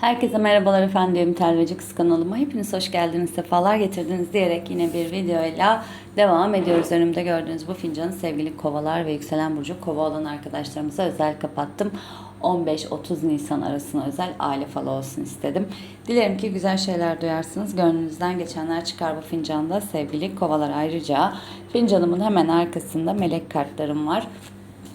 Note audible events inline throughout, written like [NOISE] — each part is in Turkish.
Herkese merhabalar efendim. Telveci Kız kanalıma. Hepiniz hoş geldiniz, sefalar getirdiniz diyerek yine bir videoyla devam ediyoruz. Önümde gördüğünüz bu fincanı sevgili kovalar ve yükselen burcu kova olan arkadaşlarımıza özel kapattım. 15-30 Nisan arasına özel aile falı olsun istedim. Dilerim ki güzel şeyler duyarsınız. Gönlünüzden geçenler çıkar bu fincanda sevgili kovalar. Ayrıca fincanımın hemen arkasında melek kartlarım var.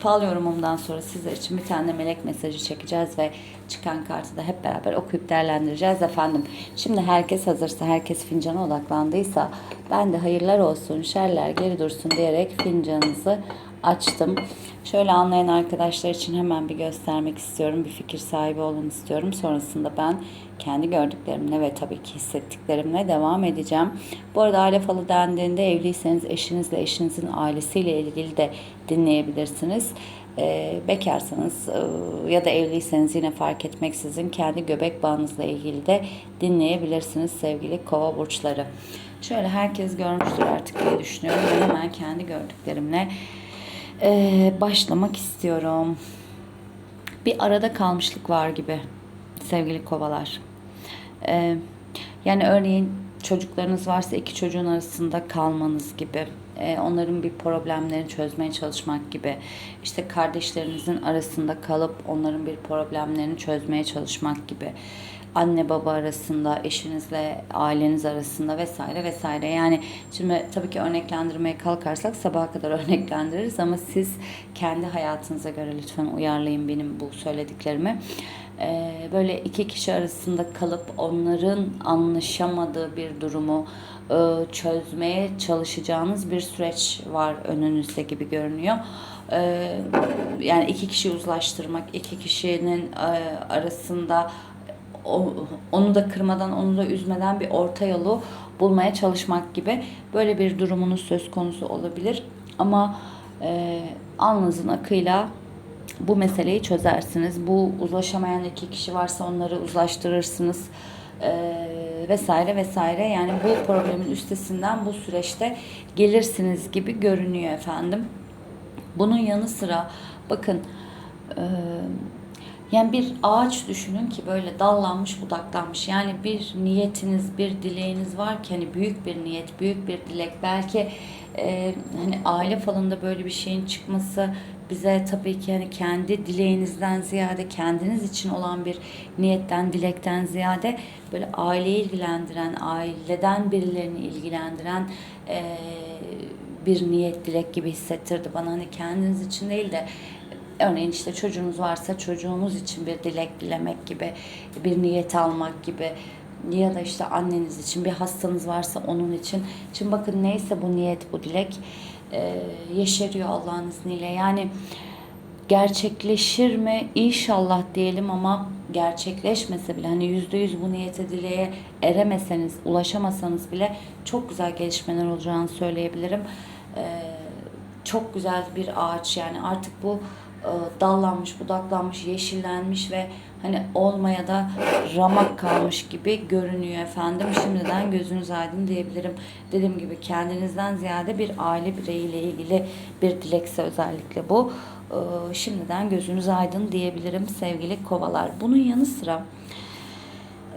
Fal yorumumdan sonra sizler için bir tane melek mesajı çekeceğiz ve çıkan kartı da hep beraber okuyup değerlendireceğiz efendim. Şimdi herkes hazırsa, herkes fincana odaklandıysa ben de hayırlar olsun, şerler geri dursun diyerek fincanınızı açtım. Şöyle anlayan arkadaşlar için hemen bir göstermek istiyorum. Bir fikir sahibi olun istiyorum. Sonrasında ben kendi gördüklerimle ve tabii ki hissettiklerimle devam edeceğim. Bu arada aile falı dendiğinde evliyseniz eşinizle eşinizin ailesiyle ilgili de dinleyebilirsiniz. Ee, bekarsanız e, ya da evliyseniz yine fark etmeksizin kendi göbek bağınızla ilgili de dinleyebilirsiniz sevgili kova burçları. Şöyle herkes görmüştür artık diye düşünüyorum. Ben hemen kendi gördüklerimle ee, başlamak istiyorum. Bir arada kalmışlık var gibi sevgili kovalar. Ee, yani örneğin çocuklarınız varsa iki çocuğun arasında kalmanız gibi. Ee, onların bir problemlerini çözmeye çalışmak gibi. İşte kardeşlerinizin arasında kalıp onların bir problemlerini çözmeye çalışmak gibi anne baba arasında, eşinizle aileniz arasında vesaire vesaire. Yani şimdi tabii ki örneklendirmeye kalkarsak sabaha kadar [LAUGHS] örneklendiririz ama siz kendi hayatınıza göre lütfen uyarlayın benim bu söylediklerimi. Ee, böyle iki kişi arasında kalıp onların anlaşamadığı bir durumu e, çözmeye çalışacağınız bir süreç var önünüzde gibi görünüyor. Ee, yani iki kişi uzlaştırmak, iki kişinin e, arasında onu da kırmadan, onu da üzmeden bir orta yolu bulmaya çalışmak gibi böyle bir durumunuz söz konusu olabilir. Ama e, alnınızın akıyla bu meseleyi çözersiniz. Bu uzlaşamayan iki kişi varsa onları uzlaştırırsınız e, vesaire vesaire. Yani bu problemin üstesinden bu süreçte gelirsiniz gibi görünüyor efendim. Bunun yanı sıra bakın e, yani bir ağaç düşünün ki böyle dallanmış budaklanmış. Yani bir niyetiniz, bir dileğiniz var ki hani büyük bir niyet, büyük bir dilek. Belki e, hani aile falında böyle bir şeyin çıkması bize tabii ki hani kendi dileğinizden ziyade kendiniz için olan bir niyetten, dilekten ziyade böyle aileyi ilgilendiren, aileden birilerini ilgilendiren e, bir niyet, dilek gibi hissettirdi bana. Hani kendiniz için değil de Örneğin işte çocuğunuz varsa çocuğunuz için bir dilek dilemek gibi, bir niyet almak gibi ya da işte anneniz için bir hastanız varsa onun için. Şimdi bakın neyse bu niyet, bu dilek e, yeşeriyor Allah'ın izniyle. Yani gerçekleşir mi? İnşallah diyelim ama gerçekleşmese bile hani yüzde yüz bu niyete dileğe eremeseniz, ulaşamasanız bile çok güzel gelişmeler olacağını söyleyebilirim. Ee, çok güzel bir ağaç yani artık bu dallanmış, budaklanmış, yeşillenmiş ve hani olmaya da ramak kalmış gibi görünüyor efendim. Şimdiden gözünüz aydın diyebilirim. Dediğim gibi kendinizden ziyade bir aile bireyiyle ilgili bir dilekse özellikle bu. E, şimdiden gözünüz aydın diyebilirim sevgili kovalar. Bunun yanı sıra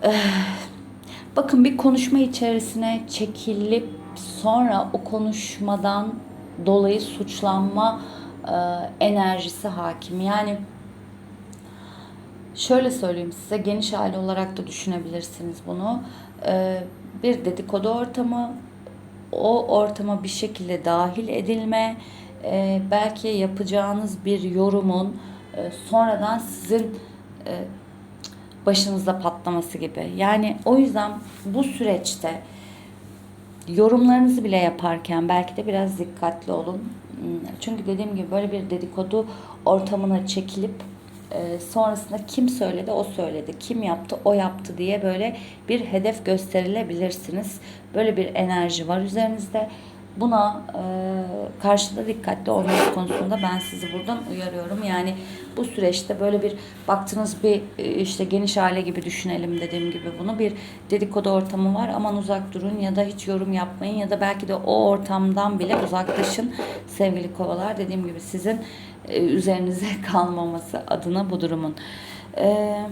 e, bakın bir konuşma içerisine çekilip sonra o konuşmadan dolayı suçlanma e, enerjisi hakim. Yani şöyle söyleyeyim size geniş aile olarak da düşünebilirsiniz bunu. E, bir dedikodu ortamı, o ortama bir şekilde dahil edilme, e, belki yapacağınız bir yorumun sonradan sizin başınızda patlaması gibi. Yani o yüzden bu süreçte yorumlarınızı bile yaparken belki de biraz dikkatli olun. Çünkü dediğim gibi böyle bir dedikodu ortamına çekilip e, sonrasında kim söyledi o söyledi, kim yaptı o yaptı diye böyle bir hedef gösterilebilirsiniz. Böyle bir enerji var üzerinizde. Buna e, karşıda dikkatli olmanız konusunda ben sizi buradan uyarıyorum. Yani bu süreçte böyle bir baktığınız bir e, işte geniş aile gibi düşünelim dediğim gibi bunu bir dedikodu ortamı var. Aman uzak durun ya da hiç yorum yapmayın ya da belki de o ortamdan bile uzaklaşın sevgili kovalar. Dediğim gibi sizin e, üzerinize [LAUGHS] kalmaması adına bu durumun. Eee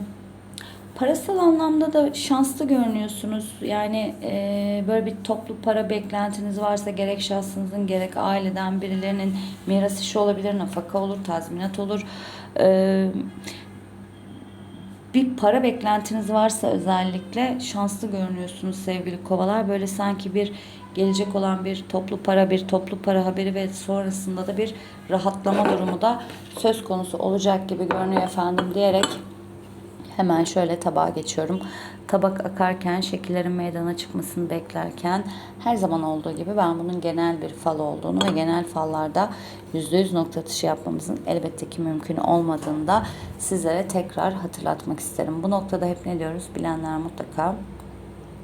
parasal anlamda da şanslı görünüyorsunuz. Yani e, böyle bir toplu para beklentiniz varsa gerek şahsınızın gerek aileden birilerinin miras işi olabilir, nafaka olur, tazminat olur. E, bir para beklentiniz varsa özellikle şanslı görünüyorsunuz sevgili kovalar. Böyle sanki bir gelecek olan bir toplu para, bir toplu para haberi ve sonrasında da bir rahatlama durumu da söz konusu olacak gibi görünüyor efendim diyerek Hemen şöyle tabağa geçiyorum. Tabak akarken, şekillerin meydana çıkmasını beklerken her zaman olduğu gibi ben bunun genel bir fal olduğunu ve genel fallarda %100 nokta atışı yapmamızın elbette ki mümkün olmadığını da sizlere tekrar hatırlatmak isterim. Bu noktada hep ne diyoruz? Bilenler mutlaka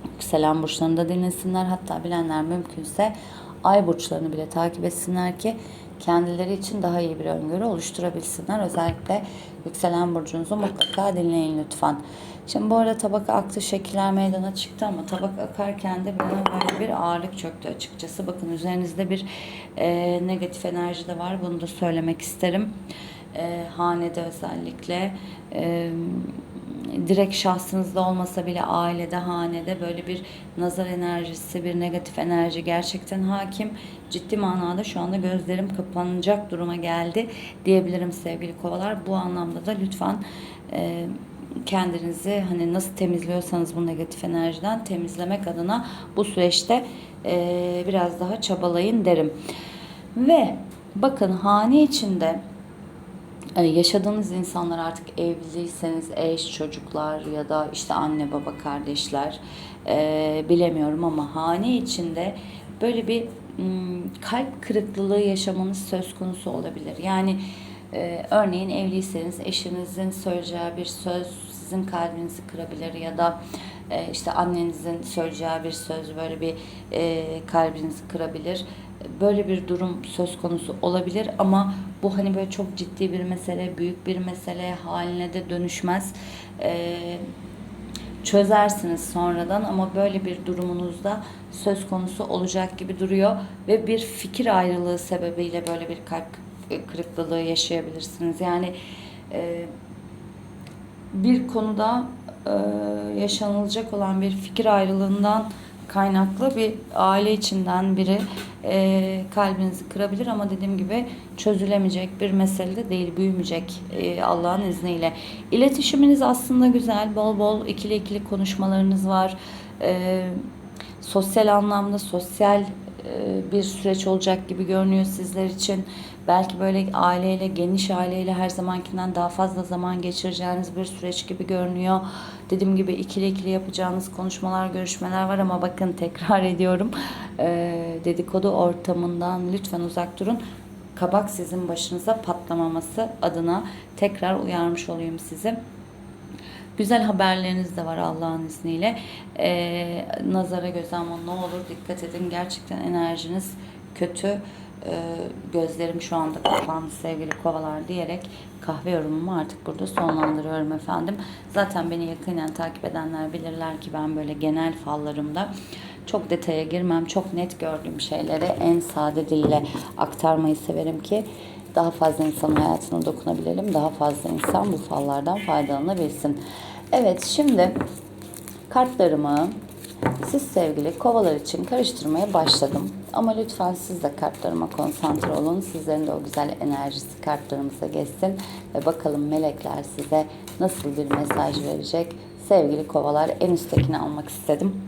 yükselen burçlarını da dinlesinler. Hatta bilenler mümkünse ay burçlarını bile takip etsinler ki kendileri için daha iyi bir öngörü oluşturabilsinler. Özellikle yükselen burcunuzu mutlaka dinleyin lütfen. Şimdi bu arada tabak aktı, şekiller meydana çıktı ama tabak akarken de bana böyle bir ağırlık çöktü açıkçası. Bakın üzerinizde bir e, negatif enerji de var. Bunu da söylemek isterim. E, hanede özellikle e, direkt şahsınızda olmasa bile ailede, hanede böyle bir nazar enerjisi, bir negatif enerji gerçekten hakim. Ciddi manada şu anda gözlerim kapanacak duruma geldi diyebilirim sevgili kovalar. Bu anlamda da lütfen e, kendinizi hani nasıl temizliyorsanız bu negatif enerjiden temizlemek adına bu süreçte e, biraz daha çabalayın derim. Ve bakın hane içinde yaşadığınız insanlar artık evliyseniz eş, çocuklar ya da işte anne, baba, kardeşler e, bilemiyorum ama hane içinde böyle bir m, kalp kırıklığı yaşamanız söz konusu olabilir. Yani e, örneğin evliyseniz eşinizin söyleyeceği bir söz sizin kalbinizi kırabilir ya da e, işte annenizin söyleyeceği bir söz böyle bir e, kalbinizi kırabilir böyle bir durum söz konusu olabilir ama bu hani böyle çok ciddi bir mesele, büyük bir mesele haline de dönüşmez. Ee, çözersiniz sonradan ama böyle bir durumunuzda söz konusu olacak gibi duruyor ve bir fikir ayrılığı sebebiyle böyle bir kalp kırıklığı yaşayabilirsiniz. Yani e, bir konuda e, yaşanılacak olan bir fikir ayrılığından kaynaklı bir aile içinden biri e, kalbinizi kırabilir ama dediğim gibi çözülemeyecek bir mesele de değil, büyümeyecek e, Allah'ın izniyle. İletişiminiz aslında güzel, bol bol ikili ikili konuşmalarınız var. E, sosyal anlamda sosyal bir süreç olacak gibi görünüyor sizler için. Belki böyle aileyle, geniş aileyle her zamankinden daha fazla zaman geçireceğiniz bir süreç gibi görünüyor. Dediğim gibi ikili ikili yapacağınız konuşmalar, görüşmeler var ama bakın tekrar [LAUGHS] ediyorum. E, dedikodu ortamından lütfen uzak durun kabak sizin başınıza patlamaması adına tekrar uyarmış olayım sizi. Güzel haberleriniz de var Allah'ın izniyle. Ee, nazara göz ama ne olur dikkat edin. Gerçekten enerjiniz kötü. Ee, gözlerim şu anda kapandı sevgili kovalar diyerek kahve yorumumu artık burada sonlandırıyorum efendim. Zaten beni yakinen takip edenler bilirler ki ben böyle genel fallarımda çok detaya girmem. Çok net gördüğüm şeyleri en sade dille aktarmayı severim ki daha fazla insan hayatına dokunabilelim. Daha fazla insan bu fallardan faydalanabilsin. Evet şimdi kartlarımı siz sevgili kovalar için karıştırmaya başladım. Ama lütfen siz de kartlarıma konsantre olun. Sizlerin de o güzel enerjisi kartlarımıza geçsin. Ve bakalım melekler size nasıl bir mesaj verecek. Sevgili kovalar en üsttekini almak istedim.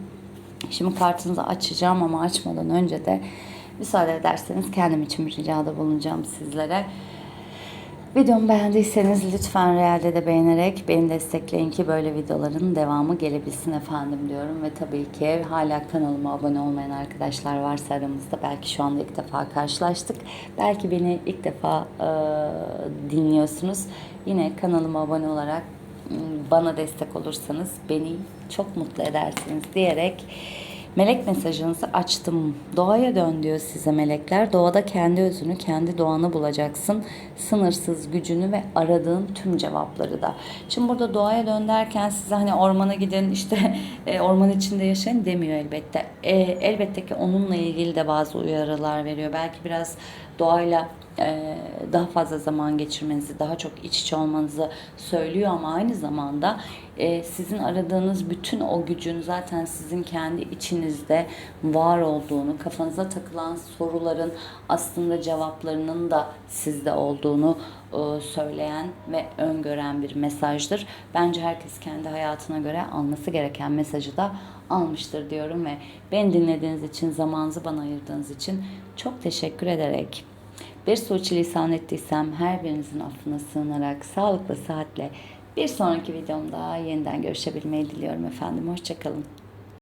Şimdi kartınızı açacağım ama açmadan önce de müsaade ederseniz kendim için bir ricada bulunacağım sizlere. Videomu beğendiyseniz lütfen realde de beğenerek beni destekleyin ki böyle videoların devamı gelebilsin efendim diyorum. Ve tabii ki hala kanalıma abone olmayan arkadaşlar varsa aramızda belki şu anda ilk defa karşılaştık. Belki beni ilk defa e, dinliyorsunuz. Yine kanalıma abone olarak bana destek olursanız beni çok mutlu edersiniz diyerek Melek mesajınızı açtım. Doğaya dön diyor size melekler. Doğada kendi özünü, kendi doğanı bulacaksın. Sınırsız gücünü ve aradığın tüm cevapları da. Şimdi burada doğaya dön derken size hani ormana gidin işte [LAUGHS] e, orman içinde yaşayın demiyor elbette. E, elbette ki onunla ilgili de bazı uyarılar veriyor. Belki biraz doğayla e, daha fazla zaman geçirmenizi, daha çok iç içe olmanızı söylüyor ama aynı zamanda e, sizin aradığınız bütün o gücün zaten sizin kendi içinizde var olduğunu, kafanıza takılan soruların aslında cevaplarının da sizde olduğunu e, söyleyen ve öngören bir mesajdır. Bence herkes kendi hayatına göre alması gereken mesajı da almıştır diyorum ve beni dinlediğiniz için, zamanınızı bana ayırdığınız için çok teşekkür ederek bir suçilisan ettiysem her birinizin affına sığınarak sağlıklı saatle bir sonraki videomda yeniden görüşebilmeyi diliyorum efendim. Hoşçakalın.